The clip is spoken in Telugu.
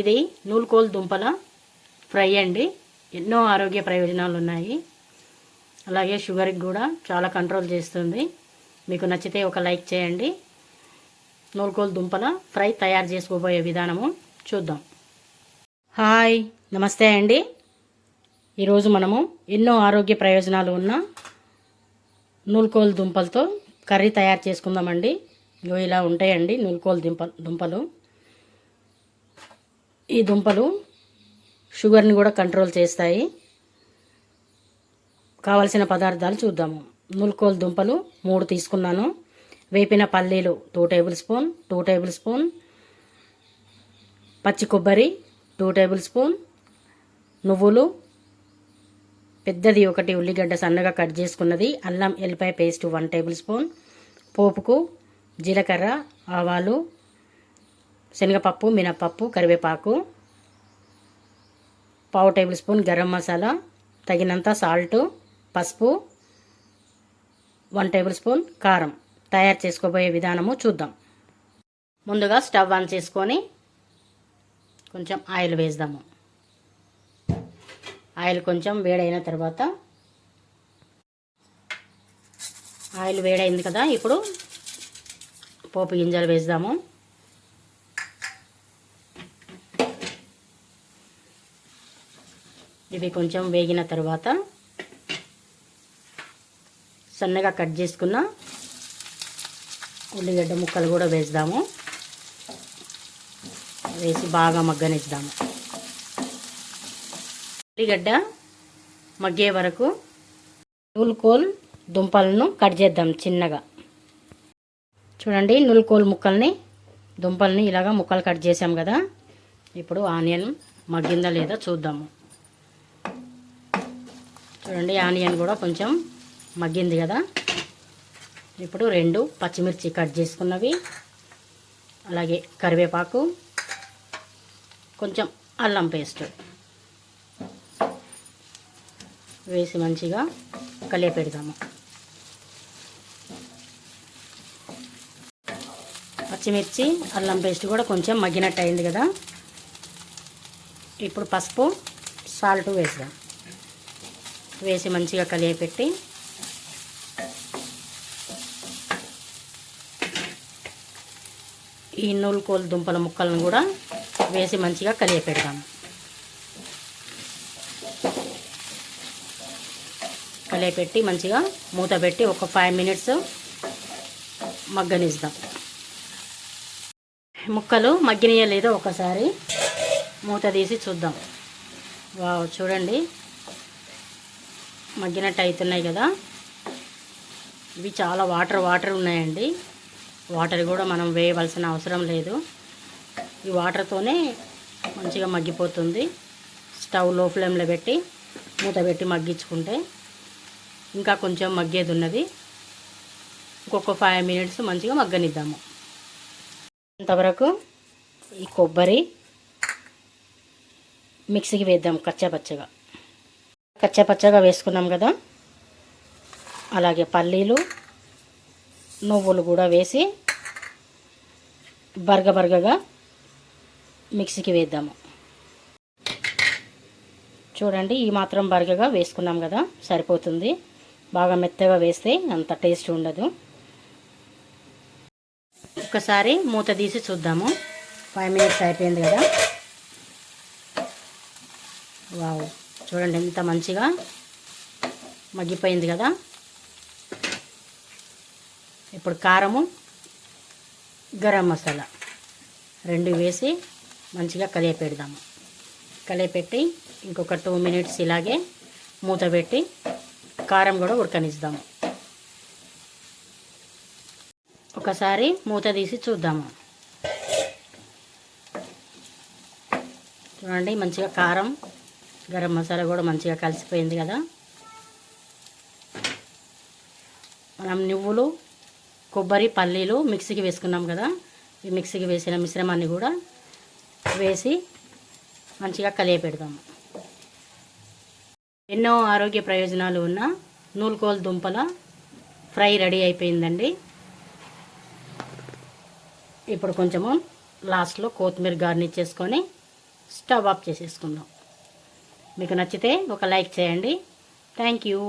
ఇది నూలుకోలు దుంపల ఫ్రై అండి. ఎన్నో ఆరోగ్య ప్రయోజనాలు ఉన్నాయి. అలాగే షుగర్కి కూడా చాలా కంట్రోల్ చేస్తుంది. మీకు నచ్చితే ఒక లైక్ చేయండి. నూలుకోలు దుంపల ఫ్రై తయారు చేసుకోబోయే విధానము చూద్దాం. హాయ్ నమస్తే అండి. ఈరోజు మనము ఎన్నో ఆరోగ్య ప్రయోజనాలు ఉన్న నూలుకోలు దుంపలతో కర్రీ తయారు చేసుకుందామండి. ఇగో ఇలా ఉంటాయండి నూలుకోలు దుంప దుంపలు ఈ దుంపలు షుగర్ని కూడా కంట్రోల్ చేస్తాయి. కావలసిన పదార్థాలు చూద్దాము. నూలుకోలు దుంపలు మూడు తీసుకున్నాను. వేపిన పల్లీలు two tablespoon two tablespoon పచ్చి కొబ్బరి టూ టేబుల్ స్పూన్ నువ్వులు పెద్దది ఒకటి ఉల్లిగడ్డ సన్నగా కట్ చేసుకున్నది. అల్లం ఎల్లిపాయ పేస్ట్ వన్ టేబుల్ స్పూన్ పోపుకు జీలకర్ర ఆవాలు శనగపప్పు మినపప్పు కరివేపాకు పావు టేబుల్ స్పూన్ గరం మసాలా తగినంత సాల్ట్ పసుపు వన్ టేబుల్ స్పూన్ కారం. తయారు చేసుకోబోయే విధానము చూద్దాం. ముందుగా స్టవ్ ఆన్ చేసుకొని కొంచెం ఆయిల్ వేద్దాము. ఆయిల్ కొంచెం వేడైన తర్వాత ఆయిల్ వేడైంది కదా ఇప్పుడు పోపు గింజలు వేద్దాము. ఇవి కొంచెం వేగిన తర్వాత సన్నగా కట్ చేసుకున్న ఉల్లిగడ్డ ముక్కలు కూడా వేద్దాము వేసి బాగా మగ్గనిద్దాము. ఉల్లిగడ్డ మగ్గే వరకు నూలుకోల్ దుంపలను కట్ చేద్దాం చిన్నగా. చూడండి నూలుకోల్ ముక్కల్ని దుంపల్ని ఇలాగా ముక్కలు కట్ చేసాం కదా. ఇప్పుడు ఆనియన్ మగ్గిందా లేదా చూద్దాము. చూడండి ఆనియన్ కూడా కొంచెం మగ్గింది కదా. ఇప్పుడు రెండు పచ్చిమిర్చి కట్ చేసుకున్నవి అలాగే కరివేపాకు కొంచెం అల్లం పేస్ట్. వేసి మంచిగా కలియపెడదాము. పచ్చిమిర్చి అల్లం పేస్ట్ కూడా కొంచెం మగ్గినట్టు అయింది కదా. ఇప్పుడు పసుపు సాల్ట్ వేద్దాం. వేసి మంచిగా కలియపెట్టి ఈ నూలుకోలు దుంపల ముక్కలను కూడా వేసి మంచిగా కలియపెడదాం కలియపెట్టి మంచిగా మూత పెట్టి ఒక ఫైవ్ మినిట్స్ మగ్గనిద్దాం. ముక్కలు మగ్గినయలేదో ఒకసారి మూత తీసి చూద్దాం. వావ్ చూడండి. మగ్గినట్టు అవుతున్నాయి కదా. ఇవి చాలా వాటర్ వాటర్ ఉన్నాయండి. వాటర్ కూడా మనం వేయవలసిన అవసరం లేదు. ఈ వాటర్తోనే మంచిగా మగ్గిపోతుంది. స్టవ్లో ఫ్లేమ్లో పెట్టి మూత పెట్టి మగ్గించుకుంటే ఇంకా కొంచెం మగ్గేది ఉన్నది. ఇంకొక ఫైవ్ మినిట్స్ మంచిగా మగ్గనిద్దాము. అంతవరకు ఈ కొబ్బరి మిక్సీకి వేద్దాం కచ్చాపచ్చగా కచ్చాపచ్చగా వేసుకున్నాం కదా. అలాగే పల్లీలు నువ్వులు కూడా వేసి బర్గబర్గగా మిక్సీకి వేద్దాము. చూడండి ఈ మాత్రం బర్గగా వేసుకున్నాం కదా సరిపోతుంది. బాగా మెత్తగా వేస్తే అంత టేస్ట్ ఉండదు. ఒకసారి మూత తీసి చూద్దాము. ఫైవ్ మినిట్స్ అయిపోయింది కదా. వావ్. చూడండి ఎంత మంచిగా మగ్గిపోయింది కదా. ఇప్పుడు కారము గరం మసాలా రెండు వేసి మంచిగా కలియపెడదాము. కలియపెట్టి ఇంకొక టూ మినిట్స్ ఇలాగే మూత పెట్టి కారం కూడా ఉడకనిద్దాము ఒకసారి మూత తీసి చూద్దాము. చూడండి మంచిగా కారం గరం మసాలా కూడా మంచిగా కలిసిపోయింది కదా. మనం నువ్వులు కొబ్బరి పల్లీలు మిక్సీకి వేసుకున్నాం కదా. ఈ మిక్సీకి వేసిన మిశ్రమాన్ని కూడా వేసి మంచిగా కలియపెడదాము ఎన్నో ఆరోగ్య ప్రయోజనాలు ఉన్న నూలుకోలు దుంపల ఫ్రై రెడీ అయిపోయిందండి. ఇప్పుడు కొంచెము లాస్ట్లో కొత్తిమీర గార్నిష్ చేసుకొని స్టవ్ ఆఫ్ చేసేసుకుందాం. మీకు నచ్చితే ఒక లైక్ చేయండి. Thank you